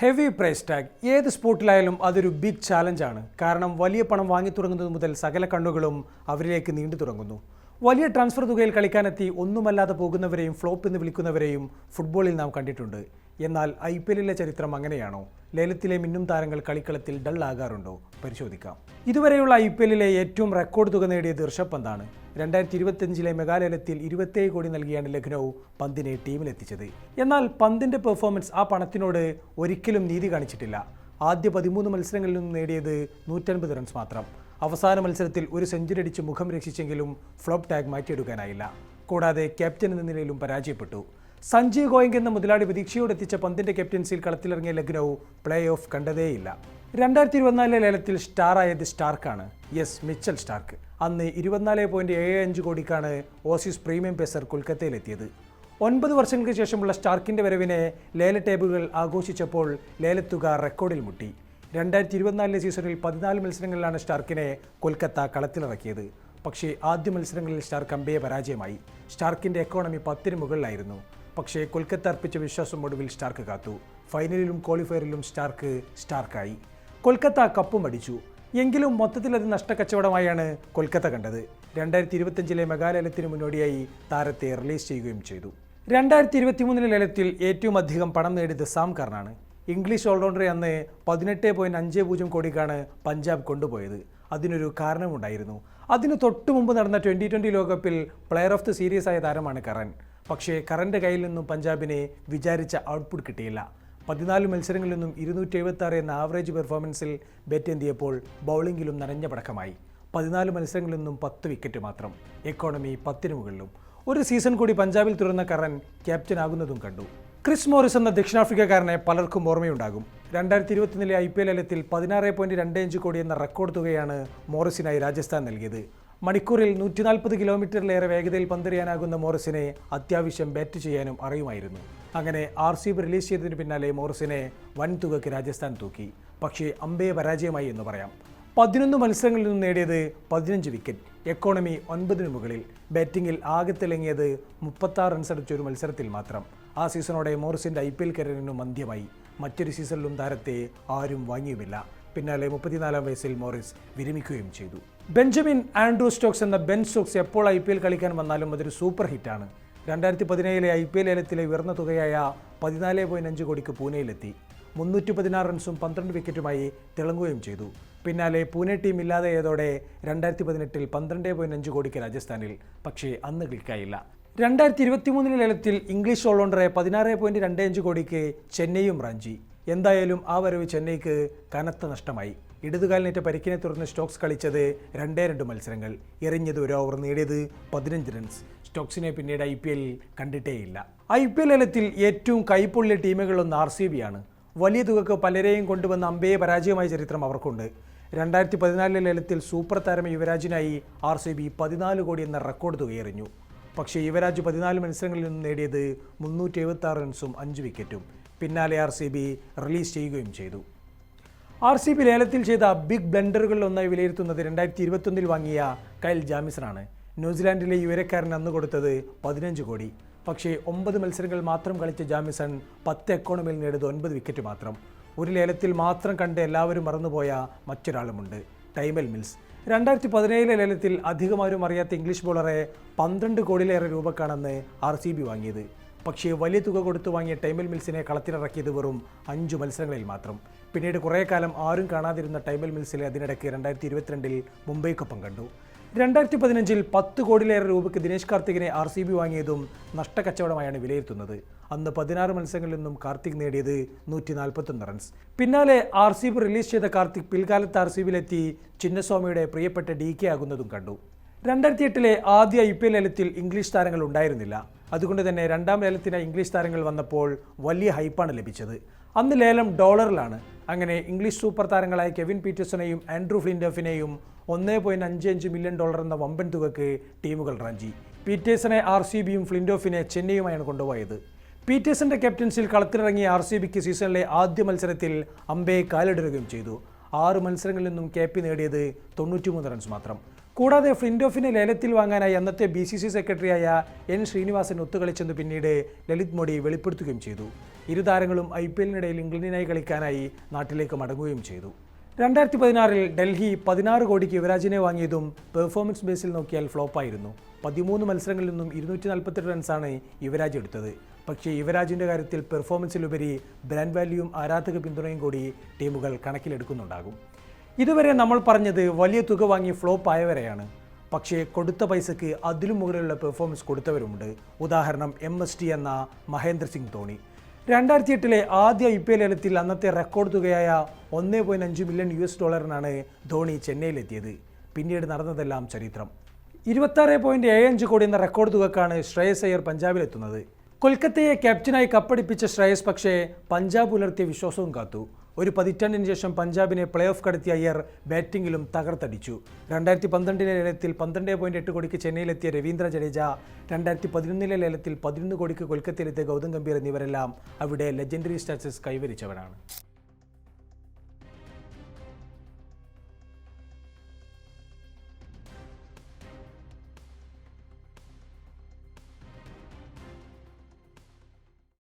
Heavy price tag ഏത് സ്പോർട്ടിലായാലും അതൊരു big ചാലഞ്ചാണ് കാരണം വലിയ പണം വാങ്ങി തുടങ്ങുന്നത് മുതൽ സകല കണ്ണുകളും അവരിലേക്ക് നീണ്ടു തുടങ്ങുന്നു. വലിയ ട്രാൻസ്ഫർ തുകയിൽ കളിക്കാനെത്തി ഒന്നുമല്ലാതെ പോകുന്നവരെയും ഫ്ലോപ്പ് എന്ന് വിളിക്കുന്നവരെയും ഫുട്ബോളിൽ നാം കണ്ടിട്ടുണ്ട്. എന്നാൽ ഐ പി എല്ലിലെ ചരിത്രം അങ്ങനെയാണോ? ലേലത്തിലെ മിന്നും താരങ്ങൾ കളിക്കളത്തിൽ ഡൾ ആകാറുണ്ടോ? പരിശോധിക്കാം. ഇതുവരെയുള്ള ഐ പി എല്ലിലെ ഏറ്റവും റെക്കോർഡ് തുക നേടിയത് ഋഷഭ് പന്താണ് രണ്ടായിരത്തി ഇരുപത്തിയഞ്ചിലെ മെഗാലയത്തിൽ ഇരുപത്തേഴ് കോടി നൽകിയാണ് ലഖ്നൗ പന്തിനെ ടീമിലെത്തിച്ചത്. എന്നാൽ പന്തിന്റെ പെർഫോമൻസ് ആ പണത്തിനോട് ഒരിക്കലും നീതി കാണിച്ചിട്ടില്ല. ആദ്യ പതിമൂന്ന് മത്സരങ്ങളിൽ നിന്നും നേടിയത് നൂറ്റൻപത് റൺസ് മാത്രം. അവസാന മത്സരത്തിൽ ഒരു സെഞ്ചുറി അടിച്ച് മുഖം രക്ഷിച്ചെങ്കിലും ഫ്ലോപ്പ് ടാഗ് മാറ്റിയെടുക്കാനായില്ല. കൂടാതെ ക്യാപ്റ്റൻ എന്ന നിലയിലും പരാജയപ്പെട്ടു. സഞ്ജയ് ഗോയങ്ക് എന്ന മുതലാളി പ്രതീക്ഷയോടെത്തിച്ച പന്തിന്റെ ക്യാപ്റ്റൻസിയിൽ കളത്തിലിറങ്ങിയ ലഖ്നൗ പ്ലേ ഓഫ് കണ്ടതേയില്ല. രണ്ടായിരത്തി ഇരുപത്തിനാലിലെ ലേലത്തിൽ സ്റ്റാറായത് സ്റ്റാർക്കാണ്. Yes Mitchell Starc. അന്ന് ഇരുപത്തിനാല് പോയിന്റ് ഏഴ് അഞ്ച് കോടിക്കാണ് ഓസീസ് പ്രീമിയം പേസർ കൊൽക്കത്തയിലെത്തിയത്. ഒൻപത് വർഷങ്ങൾക്ക് ശേഷമുള്ള സ്റ്റാർക്കിന്റെ വരവിനെ ലേല ടേബിളുകൾ ആഘോഷിച്ചപ്പോൾ ലേലത്തുക റെക്കോർഡിൽ മുട്ടി. രണ്ടായിരത്തി ഇരുപത്തിനാലിലെ സീസണിൽ പതിനാല് മത്സരങ്ങളിലാണ് സ്റ്റാർക്കിനെ കൊൽക്കത്ത കളത്തിലിറക്കിയത്. പക്ഷേ ആദ്യ മത്സരങ്ങളിൽ സ്റ്റാർക്ക് അമ്പയെ പരാജയമായി. സ്റ്റാർക്കിന്റെ എക്കോണമി പത്തിന് മുകളിലായിരുന്നു. പക്ഷേ കൊൽക്കത്ത അർപ്പിച്ച വിശ്വാസം ഒടുവിൽ സ്റ്റാർക്ക് കാത്തു. ഫൈനലിലും ക്വാളിഫയറിലും സ്റ്റാർക്ക് സ്റ്റാർക്കായി. കൊൽക്കത്ത കപ്പും അടിച്ചു. എങ്കിലും മൊത്തത്തിൽ അത് നഷ്ടക്കച്ചവടമായാണ് കൊൽക്കത്ത കണ്ടത്. രണ്ടായിരത്തി ഇരുപത്തിയഞ്ചിലെ മെഗാലയലത്തിന് മുന്നോടിയായി താരത്തെ റിലീസ് ചെയ്യുകയും ചെയ്തു. രണ്ടായിരത്തി ഇരുപത്തിമൂന്നിലെ ലേലത്തിൽ ഏറ്റവും അധികം പണം നേടിയത് സാം കർണാണ്. ഇംഗ്ലീഷ് ഓൾറൗണ്ടറെ അന്ന് പതിനെട്ട് പോയിന്റ് അഞ്ച് പൂജ്യം കോടിക്കാണ് പഞ്ചാബ് കൊണ്ടുപോയത്. അതിനൊരു കാരണമുണ്ടായിരുന്നു അതിന് തൊട്ടു മുമ്പ് നടന്ന ട്വന്റി ട്വന്റി ലോകകപ്പിൽ പ്ലെയർ ഓഫ് ദി സീരീസ് ആയ താരമാണ് കറൻ പക്ഷേ കറന്റെ കയ്യിൽ നിന്നും പഞ്ചാബിനെ വിചാരിച്ച ഔട്ട്പുട്ട് കിട്ടിയില്ല. പതിനാല് മത്സരങ്ങളിൽ നിന്നും ഇരുന്നൂറ്റി എഴുപത്തി എന്ന ആവറേജ് പെർഫോമൻസിൽ ബാറ്റ് എന്തിയപ്പോൾ ബൗളിംഗിലും നനഞ്ഞ പടക്കമായി. പതിനാല് മത്സരങ്ങളിൽ നിന്നും പത്ത് വിക്കറ്റ് മാത്രം. എക്കോണമി പത്തിന് മുകളിലും. ഒരു സീസൺ കൂടി പഞ്ചാബിൽ തുറന്ന കറൻ ക്യാപ്റ്റൻ ആകുന്നതും കണ്ടു. ക്രിസ് മോറിസ് എന്ന ദക്ഷിണാഫ്രിക്കക്കാരനെ പലർക്കും ഓർമ്മയുണ്ടാകും. രണ്ടായിരത്തി ഇരുപത്തിനാലിലെ ഐ പി എൽ അലത്തിൽ പതിനാറ് പോയിന്റ് രണ്ട് അഞ്ച് കോടി എന്ന റെക്കോർഡ് തുകയാണ് മോറിസിനായി രാജസ്ഥാൻ നൽകിയത്. മണിക്കൂറിൽ നൂറ്റി നാൽപ്പത് കിലോമീറ്ററിലേറെ വേഗതയിൽ പന്തെറിയാനാകുന്ന മോറിസിനെ അത്യാവശ്യം ബാറ്റ് ചെയ്യാനും അറിയുമായിരുന്നു. അങ്ങനെ ആർ സി ബി റിലീസ് ചെയ്തതിന് പിന്നാലെ മോറിസിനെ വൻ തുകയ്ക്ക് രാജസ്ഥാൻ തൂക്കി. പക്ഷേ അമ്പയെ പരാജയമായി എന്ന് പറയാം. പതിനൊന്ന് മത്സരങ്ങളിൽ നിന്ന് നേടിയത് പതിനഞ്ച് വിക്കറ്റ്. എക്കോണമി ഒൻപതിന് മുകളിൽ. ബാറ്റിംഗിൽ ആകെ തിളങ്ങിയത് മുപ്പത്താറ് റൺസ് അടിച്ച ഒരു മത്സരത്തിൽ മാത്രം. ആ സീസണോടെ മോറിസിന്റെ ഐ പി എൽ കരിയറിനും മന്ദ്യമായി മറ്റൊരു സീസണിലും താരത്തെ ആരും വാങ്ങിയുമില്ല. പിന്നാലെ മുപ്പത്തിനാലാം വയസ്സിൽ മോറിസ് വിരമിക്കുകയും ചെയ്തു. ബെഞ്ചമിൻ ആൻഡ്രൂ സ്റ്റോക്സ് എന്ന ബെൻ സ്റ്റോക്സ് എപ്പോൾ ഐ പി എൽ കളിക്കാൻ വന്നാലും അതൊരു സൂപ്പർ ഹിറ്റാണ്. രണ്ടായിരത്തി പതിനേഴിലെ ഐ പി എൽ ഏലത്തിലെ ഉയർന്ന തുകയായ പതിനാല് പോയിന്റ് അഞ്ച് കോടിക്ക് പൂനെയിലെത്തി. മുന്നൂറ്റി പതിനാറ് റൺസും പന്ത്രണ്ട് വിക്കറ്റുമായി തിളങ്ങുകയും ചെയ്തു. പിന്നാലെ പൂനെ ടീം ഇല്ലാതെയതോടെ രണ്ടായിരത്തി പതിനെട്ടിൽ പന്ത്രണ്ട് പോയിന്റ് അഞ്ച് കോടിക്ക് രാജസ്ഥാനിൽ. പക്ഷേ അന്ന് ക്ലിക്കായില്ല രണ്ടായിരത്തി ഇരുപത്തി മൂന്നിലെ ലേലത്തിൽ ഇംഗ്ലീഷ് ഓൾറൗണ്ടറെ പതിനാറ് പോയിന്റ് രണ്ട് അഞ്ച് കോടിക്ക് ചെന്നൈയും റാഞ്ചി. എന്തായാലും ആ വരവ് ചെന്നൈക്ക് കനത്ത നഷ്ടമായി. ഇടതുകാലിനേറ്റ പരിക്കിനെ തുടർന്ന് സ്റ്റോക്സ് കളിച്ചത് രണ്ടേ രണ്ട് മത്സരങ്ങൾ. എറിഞ്ഞത് ഒരു ഓവർ നേടിയത് പതിനഞ്ച് റൺസ് സ്റ്റോക്സിനെ പിന്നീട് ഐ പി എല്ലിൽ കണ്ടിട്ടേയില്ല. ഐ പി എൽ ഇനത്തിൽ ഏറ്റവും കൈപ്പൊള്ളിയ ടീമുകളൊന്ന് ആർ സി ബി ആണ്. വലിയ തുകക്ക് പലരെയും കൊണ്ടുവന്ന അമ്പയെ പരാജയമായ ചരിത്രം അവർക്കുണ്ട്. രണ്ടായിരത്തി പതിനാലിലെ ലേലത്തിൽ സൂപ്പർ താരം യുവരാജിനായി ആർ സി ബി പതിനാല് കോടി എന്ന റെക്കോർഡ് തുകയെറിഞ്ഞു. പക്ഷേ യുവരാജ് പതിനാല് മത്സരങ്ങളിൽ നിന്ന് നേടിയത് മുന്നൂറ്റി എഴുപത്തി റൺസും അഞ്ച് വിക്കറ്റും പിന്നാലെ ആർ സി ബി റിലീസ് ചെയ്യുകയും ചെയ്തു. ആർ സി ബി ലേലത്തിൽ ചെയ്ത ബിഗ് ബ്ലണ്ടറുകളിൽ ഒന്നായി വിലയിരുത്തുന്നത് രണ്ടായിരത്തി ഇരുപത്തൊന്നിൽ വാങ്ങിയ കൈൽ ജാമിസറാണ്. ന്യൂസിലാൻഡിലെ യുവരക്കാരൻ അന്ന് കൊടുത്തത് പതിനഞ്ച് കോടി. പക്ഷേ ഒമ്പത് മത്സരങ്ങൾ മാത്രം കളിച്ച ജാമിസൺ പത്ത് എക്കോണമിയിൽ നേടിയത് ഒൻപത് വിക്കറ്റ് മാത്രം. ഒരു ലേലത്തിൽ മാത്രം കണ്ട് എല്ലാവരും മറന്നുപോയ മറ്റൊരാളുമുണ്ട് ടൈമൽ മിൽസ്. രണ്ടായിരത്തി പതിനേഴിലെ ലേലത്തിൽ അധികമാരും അറിയാത്ത ഇംഗ്ലീഷ് ബോളറെ പന്ത്രണ്ട് കോടിയിലേറെ രൂപക്കാണെന്ന് ആർ സി ബി വാങ്ങിയത്. പക്ഷേ വലിയ തുക കൊടുത്തു വാങ്ങിയ ടൈമൽ മിൽസിനെ കളത്തിലിറക്കിയത് വെറും അഞ്ചു മത്സരങ്ങളിൽ മാത്രം. പിന്നീട് കുറേ കാലം ആരും കാണാതിരുന്ന ടൈമൽ മിൽസിലെ അതിനിടയ്ക്ക് രണ്ടായിരത്തി ഇരുപത്തിരണ്ടിൽ മുംബൈക്കൊപ്പം കണ്ടു. രണ്ടായിരത്തി പതിനഞ്ചിൽ പത്ത് കോടിയിലേറെ രൂപയ്ക്ക് ദിനേശ് കാർത്തികിനെ ആർ സി ബി വാങ്ങിയതും നഷ്ടക്കച്ചവടമായാണ് വിലയിരുത്തുന്നത്. അന്ന് പതിനാറ് മത്സരങ്ങളിൽ നിന്നും കാർത്തിക് നേടിയത് നൂറ്റി നാൽപ്പത്തൊന്ന് റൺസ്. പിന്നാലെ ആർ സി ബി റിലീസ് ചെയ്ത കാർത്തിക് പിൽക്കാലത്ത് ആർ സി ബിയിലെത്തി ചിന്നസ്വാമിയുടെ പ്രിയപ്പെട്ട ഡി കെ ആകുന്നതും കണ്ടു. രണ്ടായിരത്തി എട്ടിലെ ആദ്യ ഐ പി എൽ ലലത്തിൽ ഇംഗ്ലീഷ് താരങ്ങൾ ഉണ്ടായിരുന്നില്ല. അതുകൊണ്ട് തന്നെ രണ്ടാം ലേലത്തിന് ഇംഗ്ലീഷ് താരങ്ങൾ വന്നപ്പോൾ വലിയ ഹൈപ്പാണ് ലഭിച്ചത്. അന്ന് ലേലം ഡോളറിലാണ്. അങ്ങനെ ഇംഗ്ലീഷ് സൂപ്പർ താരങ്ങളായ കെവിൻ പീറ്റേഴ്സിനെയും ആൻഡ്രൂ ഫ്ലിൻഡോഫിനെയും ഒന്നേ പോയിന്റ് അഞ്ച് അഞ്ച് മില്യൺ ഡോളർ എന്ന വമ്പൻ തുകക്ക് ടീമുകൾ റാഞ്ചി പീറ്റേഴ്സനെ ആർ സി ബിയും ഫ്ലിൻഡോഫിനെ ചെന്നൈയുമായാണ് കൊണ്ടുപോയത്. പീറ്റേഴ്സിന്റെ ക്യാപ്റ്റൻസിൽ കളത്തിലിറങ്ങിയ ആർ സി ബിക്ക് സീസണിലെ ആദ്യ മത്സരത്തിൽ അമ്പയെ കാലിടുകയും ചെയ്തു. ആറ് മത്സരങ്ങളിൽ നിന്നും കെ പി നേടിയത് തൊണ്ണൂറ്റിമൂന്ന് റൺസ് മാത്രം. കൂടാതെ ഫ്ലിൻഡോഫിനെ ലേലത്തിൽ വാങ്ങാനായി അന്നത്തെ ബി സി സി സെക്രട്ടറിയായ എൻ ശ്രീനിവാസൻ ഒത്തുകളിച്ചെന്ന് പിന്നീട് ലളിത് മോഡി വെളിപ്പെടുത്തുകയും ചെയ്തു. ഇരു താരങ്ങളും ഐ പി എല്ലിനിടയിൽ ഇംഗ്ലണ്ടിനായി കളിക്കാനായി നാട്ടിലേക്ക് മടങ്ങുകയും ചെയ്തു. രണ്ടായിരത്തി പതിനാറിൽ ഡൽഹി പതിനാറ് കോടിക്ക് യുവരാജിനെ വാങ്ങിയതും പെർഫോമൻസ് ബേസിൽ നോക്കിയാൽ ഫ്ലോപ്പായിരുന്നു പതിമൂന്ന് മത്സരങ്ങളിൽ നിന്നും ഇരുന്നൂറ്റി നാൽപ്പത്തെട്ട് റൺസാണ് യുവരാജ് എടുത്തത്. പക്ഷേ യുവരാജിന്റെ കാര്യത്തിൽ പെർഫോമൻസിലുപരി ബ്രാൻഡ് വാല്യൂവും ആരാധക പിന്തുണയും കൂടി ടീമുകൾ കണക്കിലെടുക്കുന്നുണ്ടാകും. ഇതുവരെ നമ്മൾ പറഞ്ഞത് വലിയ തുക വാങ്ങി ഫ്ലോപ്പ് ആയവരെയാണ്. പക്ഷേ കൊടുത്ത പൈസക്ക് അതിലും മുകളിലുള്ള പെർഫോമൻസ് കൊടുത്തവരുമുണ്ട്. ഉദാഹരണം എം എസ് ടി എന്ന മഹേന്ദ്ര സിംഗ് ധോണി. രണ്ടായിരത്തി എട്ടിലെ ആദ്യ ഐ പി എൽ ഏലത്തിൽ അന്നത്തെ റെക്കോർഡ് തുകയായ ഒന്ന് പോയിന്റ് അഞ്ച് മില്യൺ യു എസ് ഡോളറിനാണ് ധോണി ചെന്നൈയിലെത്തിയത്. പിന്നീട് നടന്നതെല്ലാം ചരിത്രം. ഇരുപത്താറ് പോയിന്റ് ഏഴ് അഞ്ച് കോടി എന്ന റെക്കോർഡ് തുകക്കാണ് ശ്രേയസ് അയ്യർ പഞ്ചാബിലെത്തുന്നത്. കൊൽക്കത്തയെ ക്യാപ്റ്റനായി കപ്പടിപ്പിച്ച ശ്രേയസ് പക്ഷേ പഞ്ചാബ് പുലർത്തിയ വിശ്വാസവും കാത്തു. ഒരു പതിറ്റാണ്ടിന് ശേഷം പഞ്ചാബിനെ പ്ലേ ഓഫ് കടത്തിയ അയ്യർ ബാറ്റിംഗിലും തകർത്തടിച്ചു. രണ്ടായിരത്തി പന്ത്രണ്ടിലെ ലേലത്തിൽ പന്ത്രണ്ട് പോയിന്റ് എട്ട് കോടിക്ക് ചെന്നൈയിലെത്തിയ രവീന്ദ്ര ജഡേജ രണ്ടായിരത്തി പതിനൊന്നിലെ ലേലത്തിൽ പതിനൊന്ന് കോടിക്ക് കൊൽക്കത്തയിലെത്തിയ ഗൗതം ഗംഭീർ എന്നിവരെല്ലാം അവിടെ ലെജൻഡറി സ്റ്റാറ്റസ് കൈവരിച്ചവരാണ്.